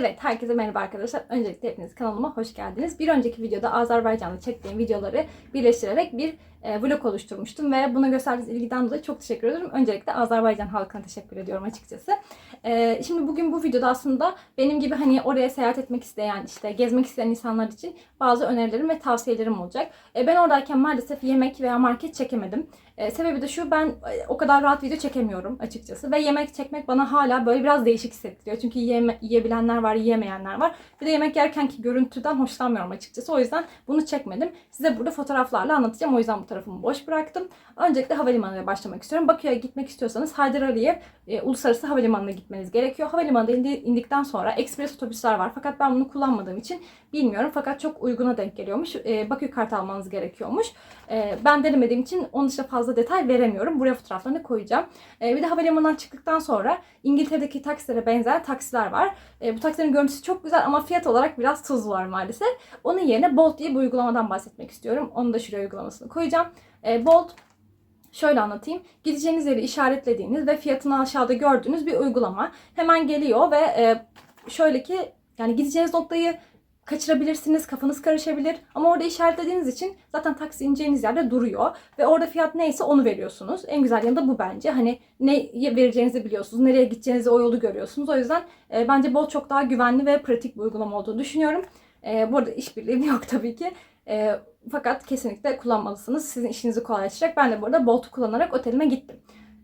Evet, herkese merhaba arkadaşlar. Öncelikle hepiniz kanalıma hoş geldiniz. Bir önceki videoda Azerbaycan'da çektiğim videoları birleştirerek bir e, vlog oluşturmuştum ve buna gösterdiğiniz ilgiden dolayı çok teşekkür ederim. Öncelikle Azerbaycan halkına teşekkür ediyorum açıkçası. E, şimdi bugün bu videoda aslında benim gibi hani oraya seyahat etmek isteyen, işte gezmek isteyen insanlar için bazı önerilerim ve tavsiyelerim olacak. E, ben oradayken maalesef yemek veya market çekemedim. E, sebebi de şu, ben e, o kadar rahat video çekemiyorum açıkçası. Ve yemek çekmek bana hala böyle biraz değişik hissettiriyor. Çünkü yeme, yiyebilenler var, yiyemeyenler var. Bir de yemek yerkenki görüntüden hoşlanmıyorum açıkçası. O yüzden bunu çekmedim. Size burada fotoğraflarla anlatacağım. O yüzden bu tarafımı boş bıraktım. Öncelikle havalimanına başlamak istiyorum. Bakü'ye gitmek istiyorsanız Haydar Aliyev e, Uluslararası Havalimanı'na gitmeniz gerekiyor. Havalimanında indi, indikten sonra ekspres otobüsler var. Fakat ben bunu kullanmadığım için bilmiyorum. Fakat çok uyguna denk geliyormuş. E, Bakü kart almanız gerekiyormuş. E, ben denemediğim için onun dışında fazla detay veremiyorum. Buraya fotoğraflarını koyacağım. E, bir de havalimanından çıktıktan sonra İngiltere'deki taksilere benzer taksiler var. E, bu taksilerin görüntüsü çok güzel ama fiyat olarak biraz tuz var maalesef. Onun yerine Bolt diye bir uygulamadan bahsetmek istiyorum. Onu da şuraya uygulamasını koyacağım. Bolt Şöyle anlatayım. Gideceğiniz yeri işaretlediğiniz ve fiyatını aşağıda gördüğünüz bir uygulama. Hemen geliyor ve e, şöyle ki yani gideceğiniz noktayı kaçırabilirsiniz, kafanız karışabilir. Ama orada işaretlediğiniz için zaten taksi ineceğiniz yerde duruyor. Ve orada fiyat neyse onu veriyorsunuz. En güzel yanı da bu bence. Hani ne vereceğinizi biliyorsunuz, nereye gideceğinizi o yolu görüyorsunuz. O yüzden e, bence Bolt çok daha güvenli ve pratik bir uygulama olduğunu düşünüyorum. E, bu arada işbirliği yok tabii ki. E, fakat kesinlikle kullanmalısınız. Sizin işinizi kolaylaştıracak. Ben de burada Bolt'u kullanarak otelime gittim.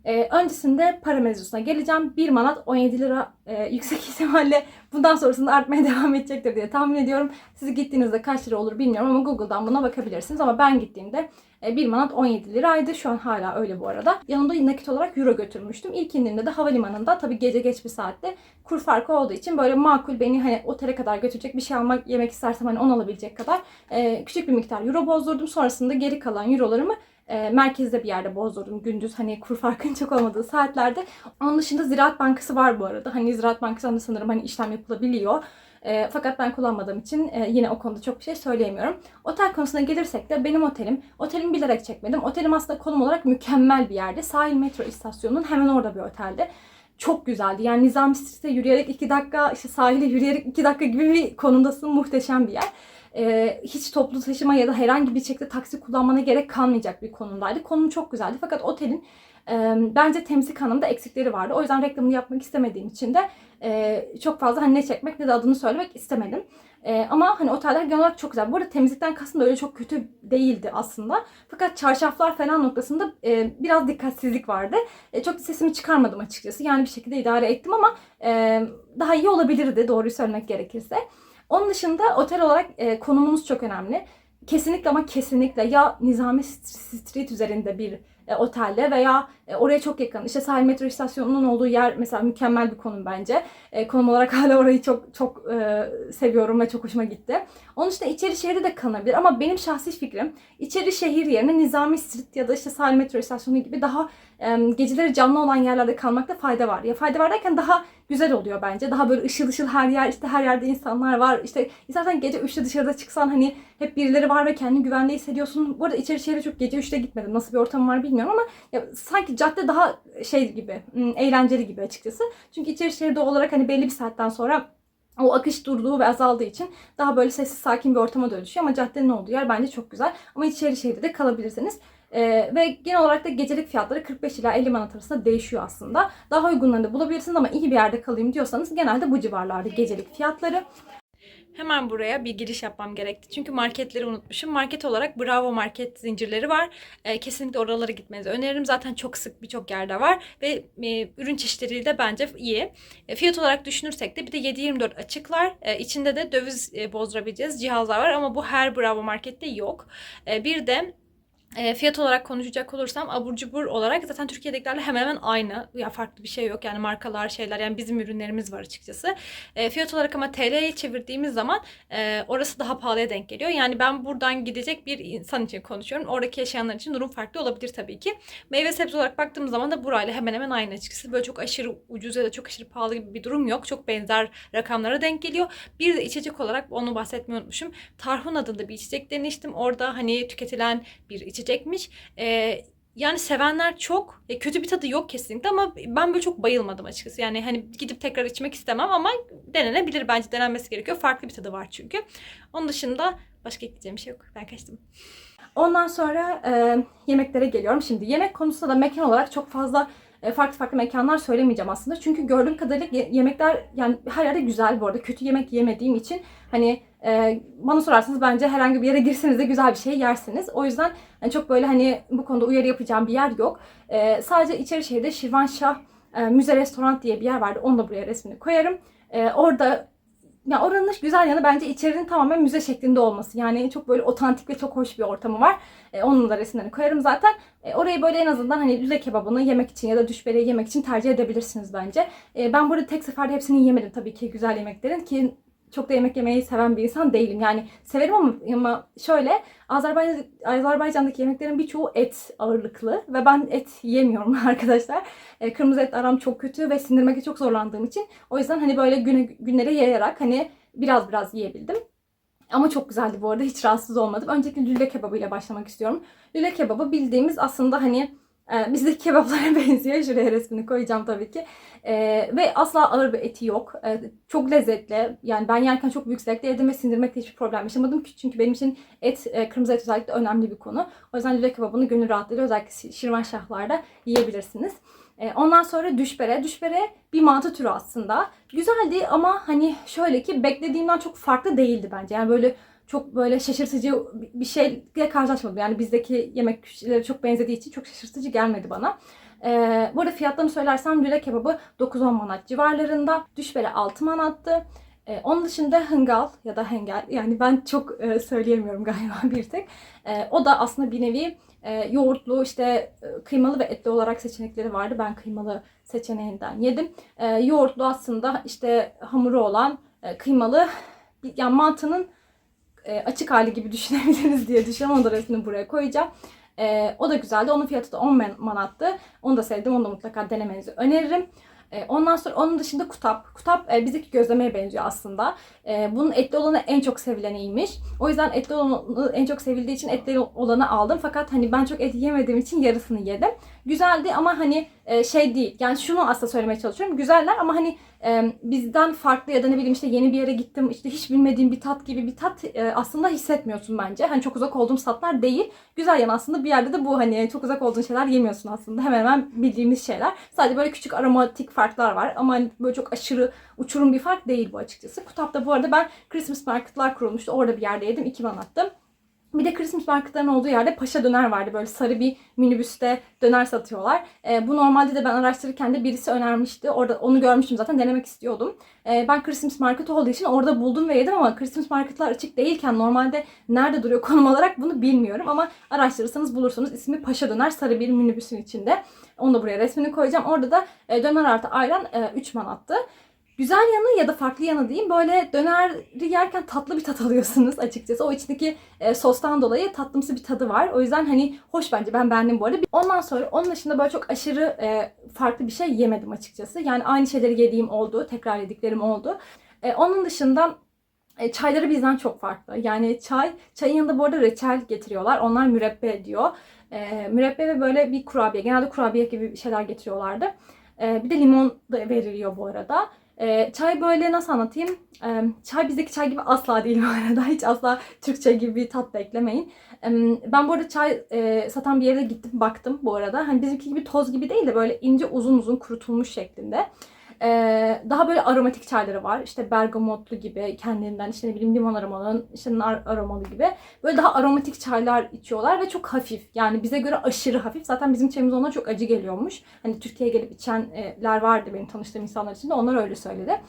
Ee, öncesinde para mevzusuna geleceğim. 1 manat 17 lira e, yüksek ihtimalle bundan sonrasında artmaya devam edecektir diye tahmin ediyorum. Siz gittiğinizde kaç lira olur bilmiyorum ama Google'dan buna bakabilirsiniz. Ama ben gittiğimde e, 1 manat 17 liraydı. Şu an hala öyle bu arada. Yanımda nakit olarak euro götürmüştüm. İlk indiğimde de havalimanında tabii gece geç bir saatte kur farkı olduğu için böyle makul beni hani otele kadar götürecek bir şey almak yemek istersem hani onu alabilecek kadar e, küçük bir miktar euro bozdurdum. Sonrasında geri kalan eurolarımı e, merkezde bir yerde bozdurdum gündüz hani kur farkının çok olmadığı saatlerde. Onun dışında Ziraat Bankası var bu arada. Hani Ziraat Bankası'nda sanırım hani işlem yapılabiliyor. E, fakat ben kullanmadığım için e, yine o konuda çok bir şey söyleyemiyorum. Otel konusuna gelirsek de benim otelim, otelimi bilerek çekmedim. Otelim aslında konum olarak mükemmel bir yerde. Sahil metro istasyonunun hemen orada bir otelde. Çok güzeldi. Yani Nizami Street'e yürüyerek 2 dakika, işte sahile yürüyerek 2 dakika gibi bir konumdasın. Muhteşem bir yer e, hiç toplu taşıma ya da herhangi bir şekilde taksi kullanmana gerek kalmayacak bir konumdaydı. Konum çok güzeldi fakat otelin e, bence temizlik anlamında eksikleri vardı. O yüzden reklamını yapmak istemediğim için de e, çok fazla hani ne çekmek ne de adını söylemek istemedim. E, ama hani oteller genel olarak çok güzel. Bu arada temizlikten kastım da öyle çok kötü değildi aslında. Fakat çarşaflar falan noktasında e, biraz dikkatsizlik vardı. E, çok sesimi çıkarmadım açıkçası. Yani bir şekilde idare ettim ama e, daha iyi olabilirdi doğruyu söylemek gerekirse. Onun dışında otel olarak e, konumunuz çok önemli. Kesinlikle ama kesinlikle ya Nizami Street üzerinde bir e, otelde veya e, oraya çok yakın. İşte sahil metro istasyonunun olduğu yer mesela mükemmel bir konum bence. E, konum olarak hala orayı çok çok e, seviyorum ve çok hoşuma gitti. Onun dışında içeri şehirde de kalınabilir ama benim şahsi fikrim içeri şehir yerine Nizami Street ya da işte sahil metro istasyonu gibi daha e, geceleri canlı olan yerlerde kalmakta fayda var. Ya fayda var derken daha güzel oluyor bence. Daha böyle ışıl ışıl her yer işte her yerde insanlar var. İşte zaten gece 3'te dışarıda çıksan hani hep birileri var ve kendini güvende hissediyorsun. Bu arada içeri şehre çok gece 3'te gitmedim. Nasıl bir ortam var bilmiyorum ama ya, sanki cadde daha şey gibi, eğlenceli gibi açıkçası. Çünkü içeri şehirde olarak hani belli bir saatten sonra o akış durduğu ve azaldığı için daha böyle sessiz sakin bir ortama dönüşüyor ama caddenin olduğu yer bence çok güzel. Ama içeri şehirde de kalabilirsiniz. Ee, ve genel olarak da gecelik fiyatları 45 ila 50 manat arasında değişiyor aslında. Daha uygunlarını bulabilirsiniz ama iyi bir yerde kalayım diyorsanız genelde bu civarlarda gecelik fiyatları. Hemen buraya bir giriş yapmam gerekti. Çünkü marketleri unutmuşum. Market olarak Bravo Market zincirleri var. E, kesinlikle oralara gitmenizi öneririm. Zaten çok sık birçok yerde var. Ve e, ürün çeşitliliği de bence iyi. E, fiyat olarak düşünürsek de bir de 7-24 açıklar. E, içinde de döviz e, bozdurabileceğiz cihazlar var. Ama bu her Bravo Market'te yok. E, bir de e, fiyat olarak konuşacak olursam abur cubur olarak zaten Türkiye'dekilerle hemen hemen aynı. Ya farklı bir şey yok yani markalar şeyler yani bizim ürünlerimiz var açıkçası. E, fiyat olarak ama TL'ye çevirdiğimiz zaman e, orası daha pahalıya denk geliyor. Yani ben buradan gidecek bir insan için konuşuyorum. Oradaki yaşayanlar için durum farklı olabilir tabii ki. Meyve sebze olarak baktığımız zaman da burayla hemen hemen aynı açıkçası. Böyle çok aşırı ucuz ya da çok aşırı pahalı gibi bir durum yok. Çok benzer rakamlara denk geliyor. Bir de içecek olarak onu bahsetmeyi unutmuşum. Tarhun adında bir içecek denemiştim. Orada hani tüketilen bir içecek içecekmiş. E, yani sevenler çok. Ya kötü bir tadı yok kesinlikle ama ben böyle çok bayılmadım açıkçası. Yani hani gidip tekrar içmek istemem ama denenebilir bence denenmesi gerekiyor. Farklı bir tadı var çünkü. Onun dışında başka ekleyeceğim şey yok. Ben kaçtım. Ondan sonra e, yemeklere geliyorum. Şimdi yemek konusunda da mekan olarak çok fazla e, farklı farklı mekanlar söylemeyeceğim aslında. Çünkü gördüğüm kadarıyla ye- yemekler yani her yerde güzel bu arada. Kötü yemek yemediğim için hani e, bana sorarsanız bence herhangi bir yere girseniz de güzel bir şey yersiniz. O yüzden yani çok böyle hani bu konuda uyarı yapacağım bir yer yok. E, sadece Içerişehir'de Şirvanşah e, Müze Restoran diye bir yer vardı. Onu da buraya resmini koyarım. E, orada ya oranın güzel yanı bence içerinin tamamen müze şeklinde olması. Yani çok böyle otantik ve çok hoş bir ortamı var. E, onun da resimlerini koyarım zaten. E, orayı böyle en azından hani lüle kebabını yemek için ya da düşbereyi yemek için tercih edebilirsiniz bence. E, ben burada tek seferde hepsini yemedim tabii ki güzel yemeklerin ki çok da yemek yemeyi seven bir insan değilim. Yani severim ama, ama şöyle Azerbaycan, Azerbaycan'daki yemeklerin birçoğu et ağırlıklı ve ben et yemiyorum arkadaşlar. E, kırmızı et aram çok kötü ve sindirmekte çok zorlandığım için o yüzden hani böyle güne, günlere yayarak hani biraz biraz yiyebildim. Ama çok güzeldi bu arada. Hiç rahatsız olmadım. Öncelikle lüle kebabı ile başlamak istiyorum. Lüle kebabı bildiğimiz aslında hani e, bizdeki kebaplara benziyor. Şuraya resmini koyacağım tabii ki. E, ve asla ağır bir eti yok. E, çok lezzetli. Yani ben yerken çok büyük zevkle yedim ve sindirmekte hiçbir problem yaşamadım. ki. Çünkü benim için et, e, kırmızı et özellikle önemli bir konu. O yüzden lüle kebabını gönül rahatlığıyla özellikle Şi- Şirvanşahlar'da yiyebilirsiniz. E, ondan sonra düşbere. Düşbere bir mantı türü aslında. Güzeldi ama hani şöyle ki beklediğimden çok farklı değildi bence. Yani böyle çok böyle şaşırtıcı bir şeyle karşılaşmadım. Yani bizdeki yemekleri çok benzediği için çok şaşırtıcı gelmedi bana. Ee, bu arada fiyatlarını söylersem lüle kebabı 9-10 manat civarlarında. Düşbere 6 manattı. Ee, onun dışında hıngal ya da hengel yani ben çok e, söyleyemiyorum galiba bir tek. Ee, o da aslında bir nevi e, yoğurtlu işte e, kıymalı ve etli olarak seçenekleri vardı. Ben kıymalı seçeneğinden yedim. E, yoğurtlu aslında işte hamuru olan e, kıymalı yani mantının e, açık hali gibi düşünebiliriz diye düşünüyorum. Onu da resmini buraya koyacağım. E, o da güzeldi. Onun fiyatı da 10 man- manattı. Onu da sevdim. Onu da mutlaka denemenizi öneririm. E, ondan sonra onun dışında kutap. Kutap e, bizdeki gözlemeye benziyor aslında. E, bunun etli olanı en çok sevileniymiş. O yüzden etli olanı en çok sevildiği için etli olanı aldım. Fakat hani ben çok et yemediğim için yarısını yedim. Güzeldi ama hani e, şey değil. Yani şunu aslında söylemeye çalışıyorum. Güzeller ama hani e, bizden farklı ya da ne bileyim işte yeni bir yere gittim işte hiç bilmediğim bir tat gibi bir tat e, aslında hissetmiyorsun bence. Hani çok uzak olduğum tatlar değil. Güzel yan aslında bir yerde de bu hani çok uzak olduğun şeyler yemiyorsun aslında. Hemen hemen bildiğimiz şeyler. Sadece böyle küçük aromatik farklar var ama hani böyle çok aşırı uçurum bir fark değil bu açıkçası. Kutap'ta bu arada ben Christmas marketlar kurulmuştu. Orada bir yerde yedim. 2 manattı. Bir de Christmas marketların olduğu yerde paşa döner vardı. Böyle sarı bir minibüste döner satıyorlar. Ee, bu normalde de ben araştırırken de birisi önermişti. Orada onu görmüştüm zaten denemek istiyordum. Ee, ben Christmas market olduğu için orada buldum ve yedim ama Christmas marketlar açık değilken normalde nerede duruyor konum olarak bunu bilmiyorum. Ama araştırırsanız bulursunuz. İsmi Paşa Döner sarı bir minibüsün içinde. Onu da buraya resmini koyacağım. Orada da e, döner artı ayran e, 3 manattı. Güzel yanı ya da farklı yanı diyeyim böyle döneri yerken tatlı bir tat alıyorsunuz açıkçası. O içindeki e, sostan dolayı tatlımsı bir tadı var. O yüzden hani hoş bence ben beğendim bu arada. Ondan sonra onun dışında böyle çok aşırı e, farklı bir şey yemedim açıkçası. Yani aynı şeyleri yediğim oldu, tekrar yediklerim oldu. E, onun dışında e, çayları bizden çok farklı. Yani çay, çayın yanında bu arada reçel getiriyorlar. Onlar mürebbe diyor. E, mürebbe ve böyle bir kurabiye. Genelde kurabiye gibi şeyler getiriyorlardı. E, bir de limon da veriliyor bu arada. E, çay böyle nasıl anlatayım? E, çay bizdeki çay gibi asla değil bu arada. Hiç asla Türkçe gibi bir tat beklemeyin. E, ben bu arada çay e, satan bir yere gittim baktım bu arada. Hani bizimki gibi toz gibi değil de böyle ince uzun uzun kurutulmuş şeklinde. E, daha böyle aromatik çayları var. İşte bergamotlu gibi kendinden işte ne bileyim limon aromalı, işte nar aromalı gibi. Böyle daha aromatik çaylar içiyorlar ve çok hafif. Yani bize göre aşırı hafif. Zaten bizim çayımız ona çok acı geliyormuş. Hani Türkiye'ye gelip içenler vardı benim tanıştığım insanlar için de onlar öyle söyledi.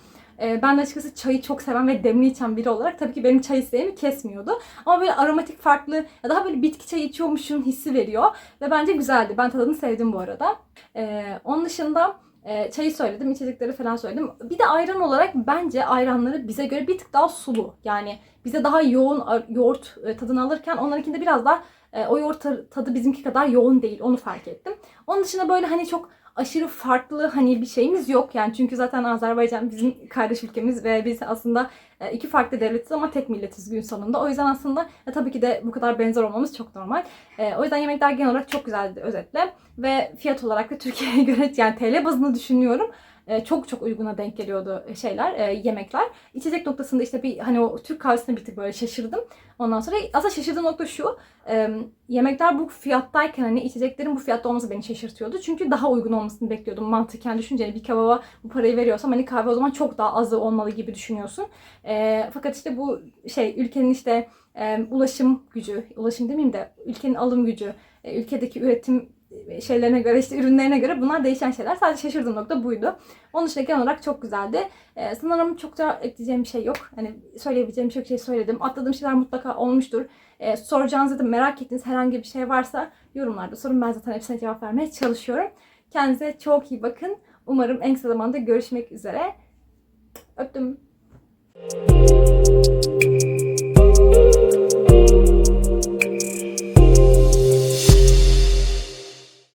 Ee, Ben de açıkçası çayı çok seven ve demli içen biri olarak tabii ki benim çay isteğimi kesmiyordu. Ama böyle aromatik farklı daha böyle bitki çayı içiyormuşum hissi veriyor. Ve bence güzeldi. Ben tadını sevdim bu arada. Ee, onun dışında e, çayı söyledim, içecekleri falan söyledim. Bir de ayran olarak bence ayranları bize göre bir tık daha sulu. Yani bize daha yoğun yoğurt e, tadını alırken onlarınkinde biraz daha e, o yoğurt tadı bizimki kadar yoğun değil. Onu fark ettim. Onun dışında böyle hani çok aşırı farklı hani bir şeyimiz yok yani çünkü zaten Azerbaycan bizim kardeş ülkemiz ve biz aslında e, iki farklı devletiz ama tek milletiz gün sonunda. O yüzden aslında e, tabii ki de bu kadar benzer olmamız çok normal. E, o yüzden yemekler genel olarak çok güzeldi özetle ve fiyat olarak da Türkiye'ye göre yani TL bazında düşünüyorum e, çok çok uyguna denk geliyordu şeyler, e, yemekler. İçecek noktasında işte bir hani o Türk kahvesine bir tık böyle şaşırdım. Ondan sonra aslında şaşırdığım nokta şu. e, yemekler bu fiyattayken hani içeceklerin bu fiyatta olması beni şaşırtıyordu. Çünkü daha uygun olmasını bekliyordum mantıken düşünce. Yani bir kebaba bu parayı veriyorsam hani kahve o zaman çok daha azı olmalı gibi düşünüyorsun. E, fakat işte bu şey ülkenin işte e, ulaşım gücü, ulaşım demeyeyim de ülkenin alım gücü, e, ülkedeki üretim e, şeylerine göre işte ürünlerine göre bunlar değişen şeyler. Sadece şaşırdığım nokta buydu. Onun dışında genel olarak çok güzeldi. Ee, sanırım çok da ekleyeceğim bir şey yok. Hani söyleyebileceğim çok şey söyledim. Atladığım şeyler mutlaka olmuştur. Ee, soracağınız ya da merak ettiğiniz herhangi bir şey varsa yorumlarda sorun. Ben zaten hepsine cevap vermeye çalışıyorum. Kendinize çok iyi bakın. Umarım en kısa zamanda görüşmek üzere. Öptüm.